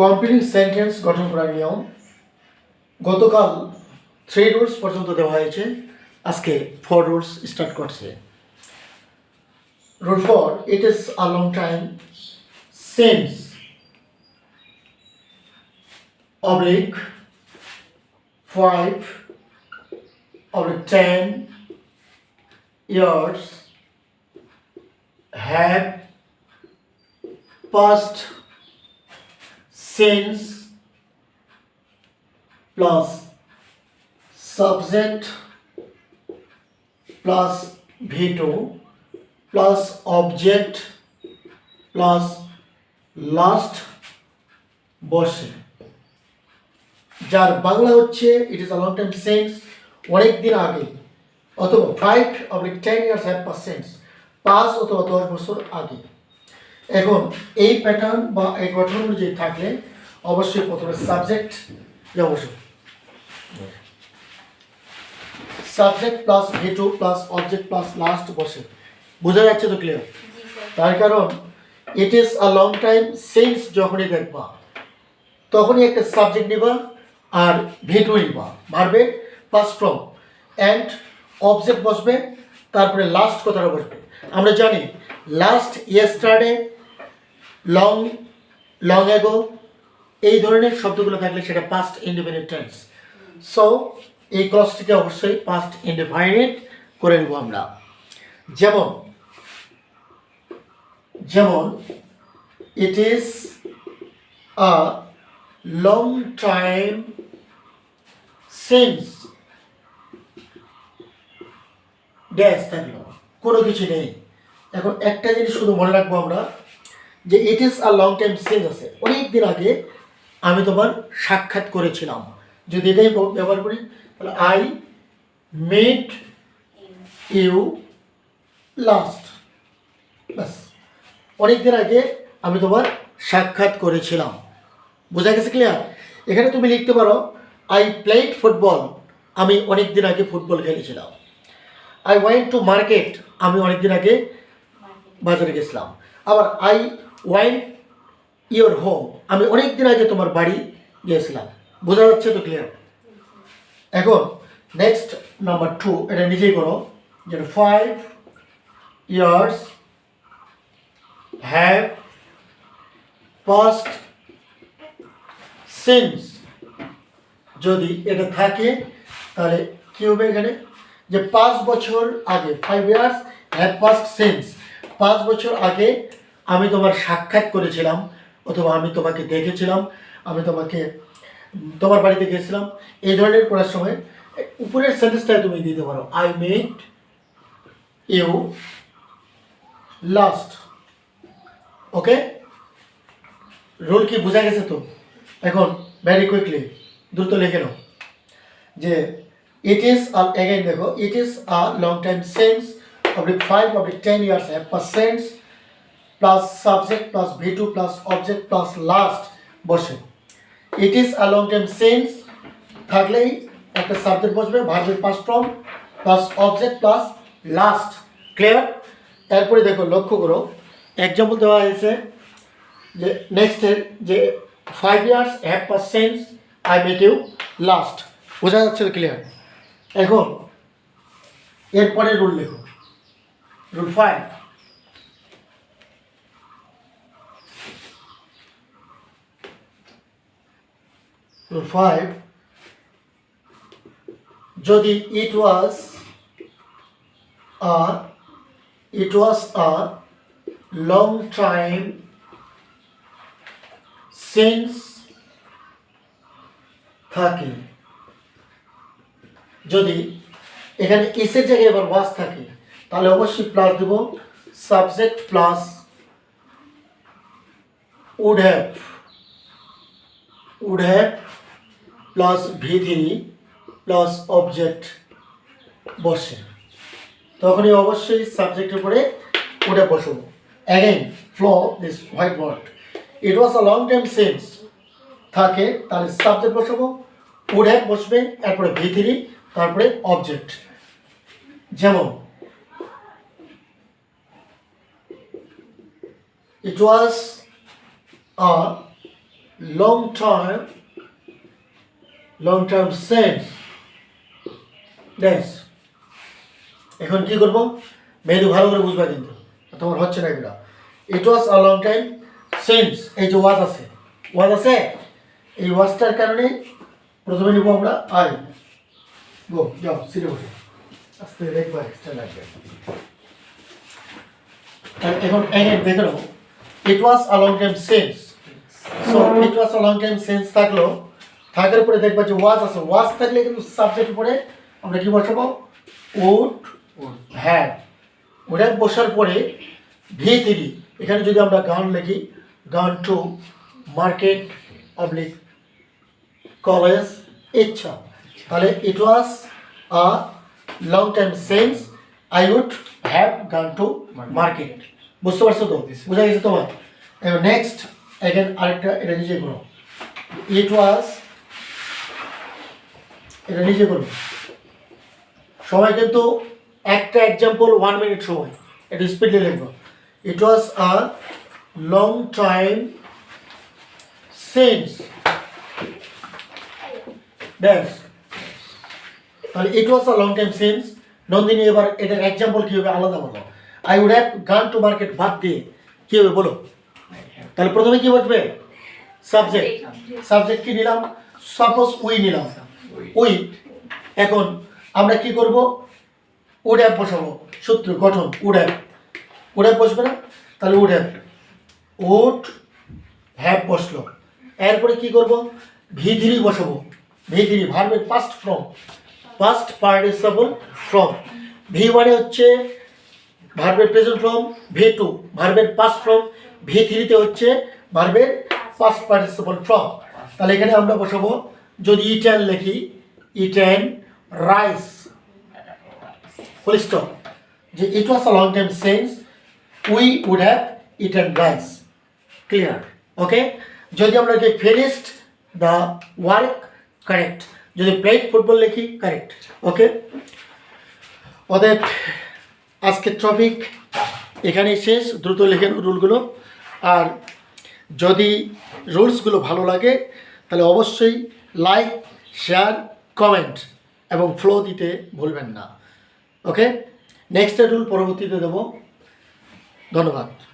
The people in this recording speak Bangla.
কমপ্লিট সেন্টেন্স গঠন করার নিয়ম। গতকাল থ্রি রুলস পর্যন্ত দেওয়া হয়েছে। আজকে ফোর রুলস স্টার্ট করছে। Rule four it is a long time since oblique five oblique ten years have passed since plus subject plus veto plus object plus last বসে। যার বাংলা হচ্ছে it is a long time since অনেক দিন আগে, অথবা five oblique ten years have passed since পাঁচ অথবা দশ বছর আগে। এখন এই প্যাটার্ন বা এই গঠন অনুযায়ী থাকলে অবশ্যই প্রথমে সাবজেক্ট অবশ্যই subject plus V two plus object plus last বসে বোঝা যাচ্ছে তো ক্লিয়ার তার কারণ it is a long time since যখনই দেখবা তখনই একটা সাবজেক্ট নিবা আর ভেটু নিবা। ভার্বে প্লাস ফ্রম অ্যান্ড অবজেক্ট বসবে তারপরে লাস্ট কথাটা বসবে। আমরা জানি last yesterday long long ago এই ধরনের শব্দগুলো থাকলে সেটা পাস্ট ইন্ডিপেন্ডেন্ট টেন্স সো এই ক্লসটিকে অবশ্যই পাস্ট ইন্ডিপেন্ডেন্ট করে নেব আমরা। যেমন যেমন it is a long time since dash থাকল। কোনো কিছু নেই। এখন একটা জিনিস শুধু মনে রাখব আমরা, যে it is a long time since আছে। অনেক দিন আগে আমি তোমার সাক্ষাৎ করেছিলাম। যদি এটাই ব্যবহার করি তাহলে আই মেট ইউ লাস্ট ব্যাস। অনেক দিন আগে আমি তোমার সাক্ষাৎ করেছিলাম। বোঝা গেছে ক্লিয়ার এখানে তুমি লিখতে পারো আই প্লেড ফুটবল আমি অনেক দিন আগে ফুটবল খেলেছিলাম। আই ওয়াইন্ট টু মার্কেট আমি অনেক দিন আগে বাজারে গেছিলাম। আবার আই ওয়াইন ইয়োর হোম আমি অনেক দিন আগে তোমার বাড়ি গিয়েছিলাম। বোঝা যাচ্ছে তো ক্লিয়ার এখন নেক্সট নাম্বার টু এটা নিজেই করো। যেটা five years have passed since যদি এটা থাকে, তাহলে কী হবে এখানে? যে পাঁচ বছর আগে five years have passed since পাঁচ বছর আগে আমি তোমার সাক্ষাৎ করেছিলাম। অথবা আমি তোমাকে দেখেছিলাম, আমি তোমাকে, তোমার বাড়িতে গেছিলাম এই ধরনের করার সময়, উপরের সেন্টেন্সটাই তুমি দিতে পারো। I met you last okay rule কি বোঝা গেছে তো? এখন ভেরি কুইকলি দ্রুত লিখে নাও। যে ইট ইজ এগেইন দেখো it is a long time since oblique five oblique ten years have passed since plus subject plus V two plus object plus last বসে। It is a long time since থাকলেই একটা সাবজেক্ট বসবে ভার্বের past form plus object plus last clear এরপরে দেখো, লক্ষ্য করো এক্সাম্পল দেওয়া হয়েছে যে নেক্সটের যে five years have passed since I met you last বোঝা যাচ্ছে ক্লিয়ার এখন, এরপরে রুল লেখো। রুল ফাইভ রুল ফাইভ যদি it was a it was a long time since থাকে। যদি এখানে এসের জায়গায় এবার ওয়াজ থাকে, তাহলে অবশ্যই plus Dev. Subject plus would have would have plus V three plus object বসে। তখনই অবশ্যই সাবজেক্টের উপরে উঠে বসবো। Again follow this white board it was a long time since থাকে, তাহলে সাবজেক্ট বসাবো উড বসবে, তারপরে ভি থ্রি তারপরে অবজেক্ট যেমন it was a long term long term sense. Dash এখন কি করব? মেয়েদু ভালো করে বুঝবা কিন্তু। তোমার হচ্ছে না এগুলো। It was a long time since এই যে ওয়াজ আছে। ওয়াজ আছে? এই ওয়াজটার কারণে প্রথমে নিব আমরা আই গো যাও সিটে বসে। আস্তে দেখবা এক্সট্রা লাগবে। এখন দেখে নাও it was a long time since so it was a long time since থাকল থাকার পরে দেখবা যে ওয়াজ আছে ওয়াজ থাকলে কিন্তু সাবজেক্ট পরে আমরা কি বসাবো? উড হ্যাঁ। ওটা বসার পরে ভি থ্রি এখানে যদি আমরা গান লিখি গান টু মার্কেট অবলিক কলেজ ইচ্ছা। তাহলে it was a long time since I would have gone to market. বুঝতে পারছ তো? বুঝা গেছে তোমার? এবার নেক্সট এখানে আরেকটা এটা নিজে করো। ইট ওয়াজ এটা নিজে করো সবাই কিন্তু একটা এক্সাম্পল ওয়ান মিনিট সময় এটা স্পিডলি লিখব it was a long time since ব্যাস। তাহলে it was a long time since Nandini এবার এটার এক্সাম্পল কী হবে আলাদা বলো। I would have gone to market বাদ দিয়ে। কী হবে বলো? তাহলে প্রথমে কি বসবে? সাবজেক্ট সাবজেক্ট কি নিলাম? সাপোজ উই নিলাম। উই এখন আমরা কি করব? উড অ্যাপ বসাবো। সূত্র, গঠন উড অ্যাপ বসবে না? তাহলে উড অ্যাপ উড হ্যাপ বসল। এরপরে কি করব? ভি থ্রি বসাবো। ভি থ্রি ভার্বের past form past participle form V মানে হচ্ছে ভার্বের প্রেজেন্ট ফর্ম ভি টু ভার্বের পাস্ট ফর্ম ভি থ্রিতে হচ্ছে ভার্বের পাস্ট পার্টিসিপল ফর্ম তাহলে এখানে আমরা বসাবো যদি ইটেন লিখি ইটেন রাইস ফুল যে it was a long time since we would have eaten rice clear okay যদি আমরা যে ফিনিশড দ্য ওয়ার্ক কারেক্ট যদি প্লেট ফুটবল লিখি কারেক্ট ওকে ওদের আজকের টপিক এখানেই শেষ। দ্রুত লেখেন রুলগুলো। আর যদি রুলসগুলো ভালো লাগে, তাহলে অবশ্যই লাইক শেয়ার কমেন্ট এবং ফ্লো দিতে ভুলবেন না। ওকে নেক্সট রুল পরবর্তীতে দেব। ধন্যবাদ।